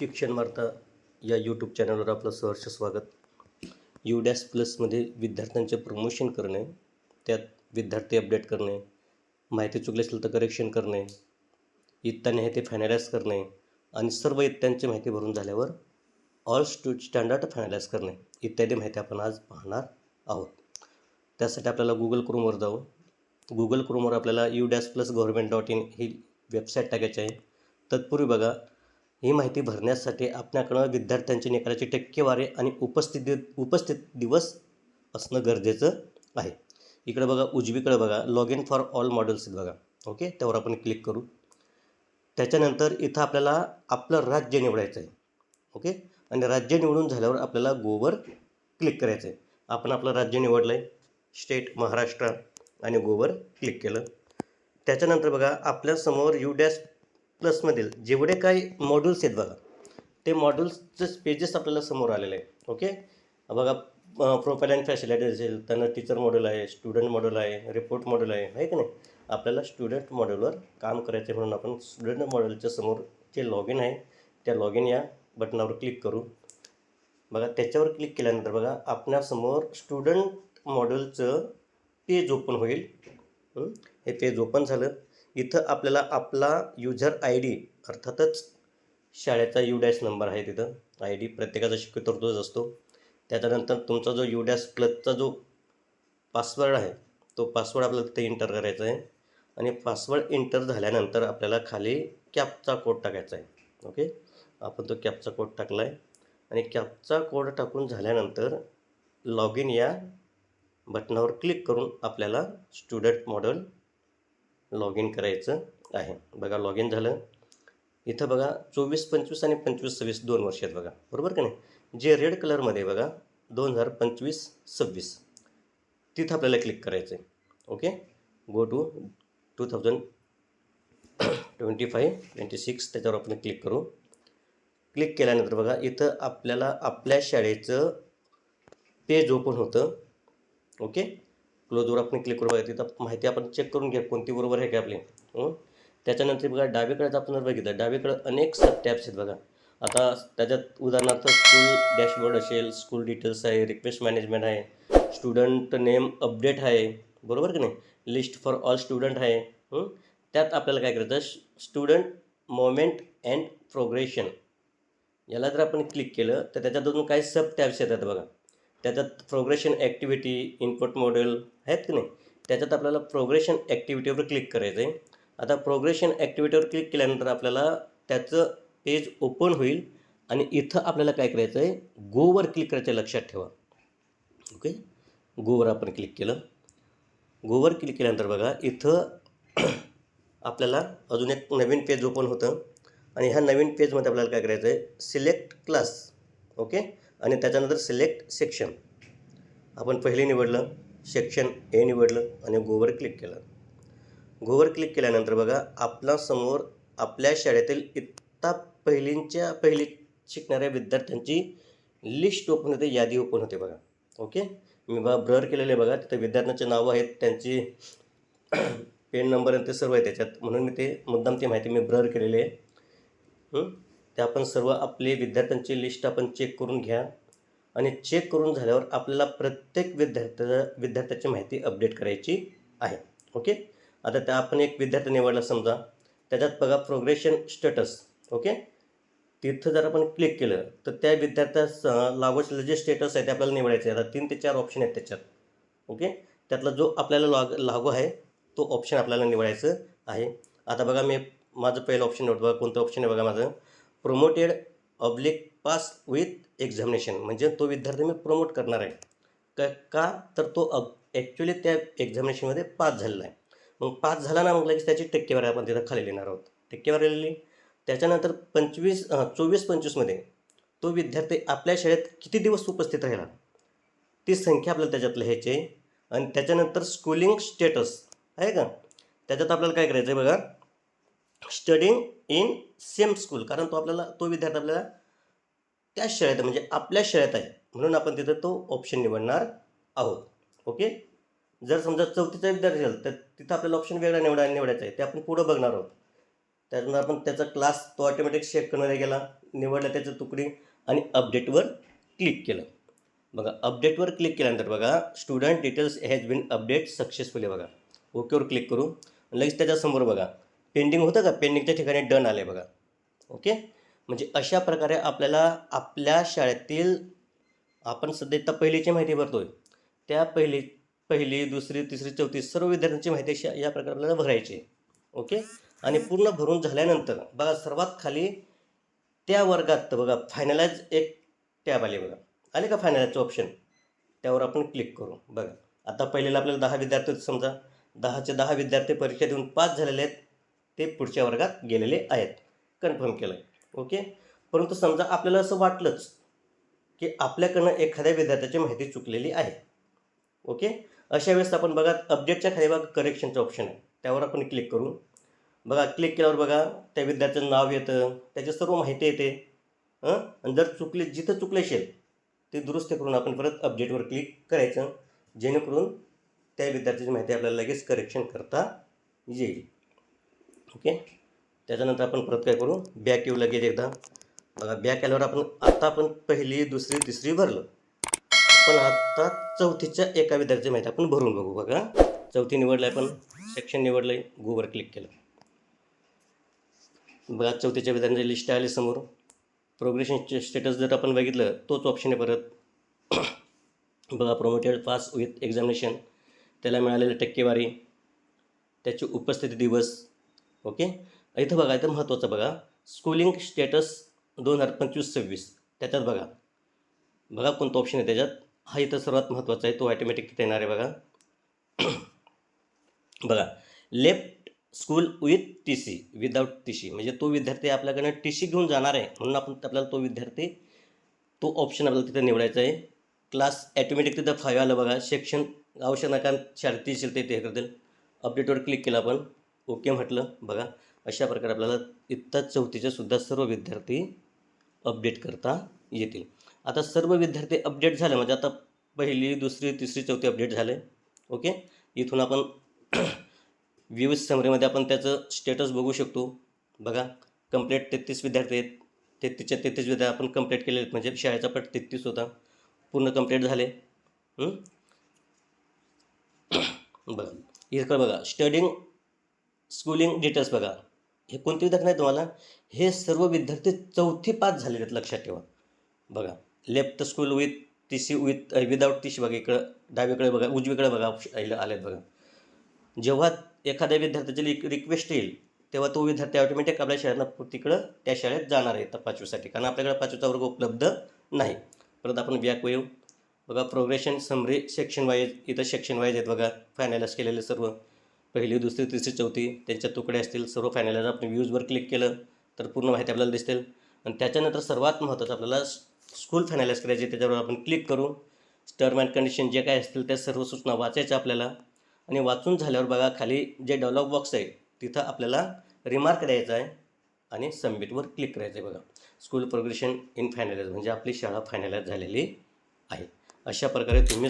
शिक्षण वार्ता या यूट्यूब चॅनलवर आपलं सहर्ष स्वागत. यू प्लसमध्ये विद्यार्थ्यांचे प्रमोशन करणे त्यात विद्यार्थी अपडेट करणे माहिती चुकली असेल तर करेक्शन करणे इत्ताने आहे ते फायनलाइज करणे आणि सर्व इत्यांची माहिती भरून झाल्यावर ऑल स्टू स्टँडर्ड फायनलाइज करणे. इत्यादी माहिती आपण आज पाहणार आहोत. त्यासाठी आपल्याला गुगल क्रोमवर जाऊ गुगल क्रोमवर आपल्याला U dash plus government dot in he website टाकायची आहे. तत्पूर्वी बघा ही माहिती भरण्यासाठी आपल्याकडं विद्यार्थ्यांची निकालाची टक्केवारी आणि उपस्थिती उपस्थित दिवस असणं गरजेचं आहे. इकडे बघा उजवीकडे बघा log in for all models बघा. ओके? त्यावर आपण क्लिक करू. त्याच्यानंतर इथं आपल्याला आपलं राज्य निवडायचं आहे ओके? आणि राज्य निवडून झाल्यावर आपल्याला गोवर क्लिक करायचं आहे आपण आपलं राज्य निवडलं आहे स्टेट महाराष्ट्र आणि गोवर क्लिक केलं. त्याच्यानंतर बघा आपल्यासमोर यू डॅश प्लसमधील जेवढे काही मॉड्यूल्स आहेत बघा ते मॉड्यूल्सचे पेजेस आपल्याला समोर आलेले आहे ओके बघा प्रोफाईल अँड फॅसिलिटी असेल त्यांना टीचर मॉड्यूल आहे स्टुडंट मॉड्यूल आहे रिपोर्ट मॉड्यूल आहे आहे की नाही? आपल्याला स्टुडंट मॉड्यूलवर काम करायचे म्हणून आपण स्टुडंट मॉड्यूलच्या समोर जे लॉग इन आहे त्या लॉग इन या बटनावर क्लिक करू. बघा त्याच्यावर क्लिक केल्यानंतर बघा आपल्यासमोर स्टुडंट मॉड्यूलचं पेज ओपन होईल. हे? पेज ओपन झालं. इथं आपल्याला आपला युजर आय डी अर्थातच शाळेचा यू डॅश नंबर आहे तिथं. आय डी प्रत्येकाचा शक्यतो तोच असतो. त्याच्यानंतर तुमचा जो यू डॅश प्लसचा जो पासवर्ड आहे तो पासवर्ड आपल्याला तिथे इंटर करायचा आहे. आणि पासवर्ड इंटर झाल्यानंतर आपल्याला खाली कॅपचा कोड टाकायचा आहे. ओके आपण तो कॅपचा कोड टाकला आहे आणि कॅपचा कोड टाकून झाल्यानंतर लॉग इन या बटनावर क्लिक करून आपल्याला स्टुडंट मॉडेल लॉग इन करायचं आहे. बघा लॉग इन झालं. इथं बघा चोवीस पंचवीस आणि पंचवीस सव्वीस दोन वर्ष आहेत बघा. बरोबर का नाही? जे रेड कलरमध्ये बघा दोन हजार पंचवीस सव्वीस. तिथं आपल्याला क्लिक करायचं आहे okay go to two thousand twenty five twenty six त्याच्यावर आपण क्लिक करू. क्लिक केल्यानंतर बघा इथं आपल्याला आपल्या शाळेचं पेज ओपन होतं. ओके क्लोजवर आपण क्लिक करू बघा तिथं माहिती आपण चेक करून घ्या कोणती बरोबर आहे का आपली. त्याच्यानंतर बघा डावीकडे आपण जर बघितलं डावीकडं अनेक सब टॅब्स आहेत बघा. आता त्याच्यात उदाहरणार्थ स्कूल डॅशबोर्ड असेल स्कूल डिटेल्स आहे रिक्वेस्ट मॅनेजमेंट आहे स्टुडंट नेम अपडेट आहे बरोबर की नाही? लिस्ट फॉर ऑल स्टुडंट आहे त्यात आपल्याला काय करायचं? स्टुडंट मोमेंट अँड प्रोग्रेशन याला जर आपण क्लिक केलं तर त्याच्यातून काही सब टॅब्स येतात बघा. त्याच्यात प्रोग्रेशन ॲक्टिव्हिटी इनपुट मॉडेल आहेत की नाही? त्याच्यात आपल्याला प्रोग्रेशन ॲक्टिव्हिटीवर क्लिक करायचं आहे आता प्रोग्रेशन ॲक्टिव्हिटीवर क्लिक केल्यानंतर आपल्याला त्याचं पेज ओपन होईल आणि इथं आपल्याला काय करायचं आहे गोवर क्लिक करायचं लक्षात ठेवा. ओके गोवर आपण क्लिक केलं. गोवर क्लिक केल्यानंतर बघा इथं आपल्याला अजून एक नवीन पेज ओपन होतं. आणि ह्या नवीन पेजमध्ये आपल्याला काय करायचं आहे सिलेक्ट क्लास ओके आणि त्याच्यानंतर सिलेक्ट सेक्शन आपण पहिले निवडलं सेक्शन ए निवडलं आणि गोवर क्लिक केलं. गोवर क्लिक केल्यानंतर बघा आपला समोर आपल्या शाळेतील इत्ता पहिलींच्या पहिली शिकणाऱ्या विद्यार्थ्यांची लिस्ट ओपन होते यादी ओपन होते बघा. ओके मी बघा ब्रर केलेले बघा तिथे विद्यार्थ्यांचे नावं आहेत त्यांची पेन नंबर आणि ते सर्व आहे त्याच्यात. म्हणून मी ते मुद्दाम ती माहिती मी ब्रर केलेली आहे. ते आपण सर्व आपली विद्यार्थ्यांची लिस्ट आपण चेक करून घ्या. आणि चेक करून झाल्यावर आपल्याला प्रत्येक विद्यार्थ्या विद्यार्थ्याची माहिती अपडेट करायची आहे. ओके आता त्या आपण एक विद्यार्थी निवडला समजा. त्याच्यात बघा प्रोग्रेशन स्टेटस ओके तिथं जर आपण क्लिक केलं तर त्या विद्यार्थ्यास अं, जे स्टेटस आहे ते आपल्याला निवडायचं आहे. आता तीन ते चार ऑप्शन आहेत त्याच्यात. ओके त्यातला जो आपल्याला लाग लागू आहे तो ऑप्शन आपल्याला निवडायचं आहे. आता बघा मी माझं पहिलं ऑप्शन निवडतो. बघा कोणतं ऑप्शन आहे बघा माझं? Promoted oblique pass with examination म्हणजे तो विद्यार्थी मी प्रमोट करणार आहे. का का? तर तो ॲक्च्युली त्या एक्झामिनेशनमध्ये पास झालेला आहे. मग पास झाला ना मग लगेच त्याची टक्केवारी आपण तिथं खाली लिहिणार आहोत. टक्केवारी लिहिली. त्याच्यानंतर पंचवीस चोवीस पंचवीसमध्ये तो विद्यार्थी आपल्या शाळेत किती दिवस उपस्थित राहिला? ती संख्या आपल्याला त्याच्यात लिहायची आहे. आणि त्याच्यानंतर स्कूलिंग स्टेटस आहे का? त्याच्यात आपल्याला काय करायचं आहे बघा? स्टडिंग इन सेम स्कूल कारण तो आपल्याला तो विद्यार्थी आपल्याला त्याच शाळेत आहे, म्हणजे आपल्या शाळेत आहे. म्हणून आपण तिथं तो ऑप्शन निवडणार आहोत. ओके जर समजा चौथीचा विद्यार्थी असेल तर तिथं आपल्याला ऑप्शन वेगळा निवडा निवडायचा आहे. ते आपण पुढं बघणार आहोत. त्यातून आपण त्याचा क्लास तो ऑटोमॅटिक चेक करणारे गेला निवडला त्याचं तुकडी आणि अपडेटवर क्लिक केलं. बघा अपडेटवर क्लिक केल्यानंतर बघा student details has been update successfully बघा. ओकेवर क्लिक करू. लगेच त्याच्यासमोर बघा. पेंडिंग होतं का? पेंडिंगच्या ठिकाणी डन आले बघा. ओके म्हणजे अशा प्रकारे आपल्याला आपल्या शाळेतील आपण सध्या इथं पहिलीची माहिती भरतो आहे त्या पहिली पहिली दुसरी तिसरी चौथी सर्व विद्यार्थ्यांची माहिती अशा या प्रकारे आपल्याला भरायची आहे. ओके आणि पूर्ण भरून झाल्यानंतर बघा सर्वात खाली त्या वर्गात बघा फायनलाइज एक टॅब आली बघा. आले का फायनलाइजचं ऑप्शन त्यावर आपण क्लिक करू. बघा. आता पहिलेला आपल्याला दहा विद्यार्थी समजा. दहाचे दहा विद्यार्थी परीक्षा देऊन पास झालेले आहेत. ते पुढच्या वर्गात गेलेले आहेत. कन्फर्म केलं ओके परंतु समजा आपल्याला असं वाटलंच की आपल्याकडनं एखाद्या विद्यार्थ्याची माहिती चुकलेली आहे. ओके अशा वेळेस आपण बघा अपडेटच्या खाली बघा करेक्शनचं ऑप्शन आहे. त्यावर आपण क्लिक करू. बघा क्लिक केल्यावर बघा त्या विद्यार्थ्याचं नाव येतं त्याची सर्व माहिती येते. हं? आणि जर चुकले जिथं चुकले असेल ते दुरुस्त करून आपण परत अपडेटवर क्लिक करायचं. जेणेकरून त्या विद्यार्थ्याची माहिती आपल्याला लगेच करेक्शन करता येईल. ओके? त्याच्यानंतर आपण परत काय करू? बॅक येऊ लगेच एकदा. बघा बॅक आल्यावर आपण आत्ता आपण पहिली दुसरी तिसरी भरलं. पण आत्ता चौथीच्या एका विद्यार्थ्याची माहिती आपण भरून बघू. बघा चौथी निवडलं आहे पण सेक्शन निवडलं आहे गोवर क्लिक केलं. बघा चौथीच्या विद्यार्थ्यांची लिस्ट आली समोर. प्रोग्रेशनचे स्टेटस जर आपण बघितलं तोच ऑप्शन आहे परत. बघा प्रोमोटेड पास विथ एक्झामिनेशन त्याला मिळालेली टक्केवारी. त्याची उपस्थिती दिवस. ओके? इथं बघा इथं महत्त्वाचं बघा. स्कूलिंग स्टेटस दोन हजार पंचवीस सव्वीस त्याच्यात बघा. बघा कोणतं ऑप्शन आहे त्याच्यात. हा इथं सर्वात महत्त्वाचा आहे. तो ऑटोमॅटिक तिथे येणार आहे बघा. बघा. Left school with T C without T C म्हणजे तो विद्यार्थी आपल्याकडनं टी सी घेऊन जाणार आहे. म्हणून आपण आपल्याला तो विद्यार्थी तो ऑप्शन आपल्याला तिथे निवडायचा आहे. क्लास ॲटोमॅटिक तिथं फायव्ह आलं बघा. सेक्शन आवश्यक नका कारण शाळेत ते ते हे करतील अपडेटवर क्लिक केलं आपण. ओके म्हटलं. बघा अशा प्रकारे आपल्याला इत्ता चौथीच्यासुद्धा सर्व विद्यार्थी अपडेट करता येतील. आता सर्व विद्यार्थी अपडेट झाले म्हणजे आता पहिली दुसरी तिसरी चौथी अपडेट झाले. ओके? इथून आपण विविध समरीमध्ये आपण त्याचं स्टेटस बघू शकतो. बघा कंप्लीट तेहतीस विद्यार्थी आहेत. तेहतीसच्या तेहतीस विद्यार्थी आपण कंप्लीट केले आहेत. म्हणजे शाळेचा पट तेहतीस होता. पूर्ण कंप्लीट झाले. बघा इकडं बघा स्टडिंग स्कूलिंग डिटेल्स बघा. हे कोणते विद्यार्थी नाही तुम्हाला? हे सर्व विद्यार्थी चौथी पास झालेले आहेत लक्षात ठेवा. बघा left school with T C with without T C बघा इकडं डावीकडे बघा उजवीकडे बघा आले आलेत बघा. जेव्हा एखाद्या विद्यार्थ्याची रिक रिक्वेस्ट येईल तेव्हा तो विद्यार्थी ऑटोमॅटिक आपल्या शाळेनं तिकडं त्या शाळेत जाणार आहे तर पाचवीसाठी. कारण आपल्याकडे पाचवीचा वर्ग उपलब्ध नाही. परत आपण बॅक येऊ. बघा प्रोग्रेशन समरी सेक्शन वाईज इथं सेक्शन वाईज आहेत बघा फायनलाइज केलेले सर्व. पहिली दुसरी तिसरी चौथी त्यांच्या तुकडे असतील सर्व फायनलाइज आपण व्ह्यूजवर क्लिक केलं तर पूर्ण माहिती आपल्याला दिसतील. आणि त्याच्यानंतर सर्वात महत्त्वाचं आपल्याला स्कूल फायनलाइज करायचे त्याच्यावर आपण क्लिक करू टर्म अँड कंडिशन जे काय असतील त्या सर्व सूचना वाचायच्या आपल्याला. आणि वाचून झाल्यावर बघा खाली जे डेव्हलप बॉक्स आहे तिथं आपल्याला रिमार्क द्यायचा आहे आणि सबमिटवर क्लिक करायचं आहे बघा. स्कूल प्रोग्रेशन इन फायनलाइज म्हणजे आपली शाळा फायनलाइज झालेली आहे. अशा प्रकारे तुम्ही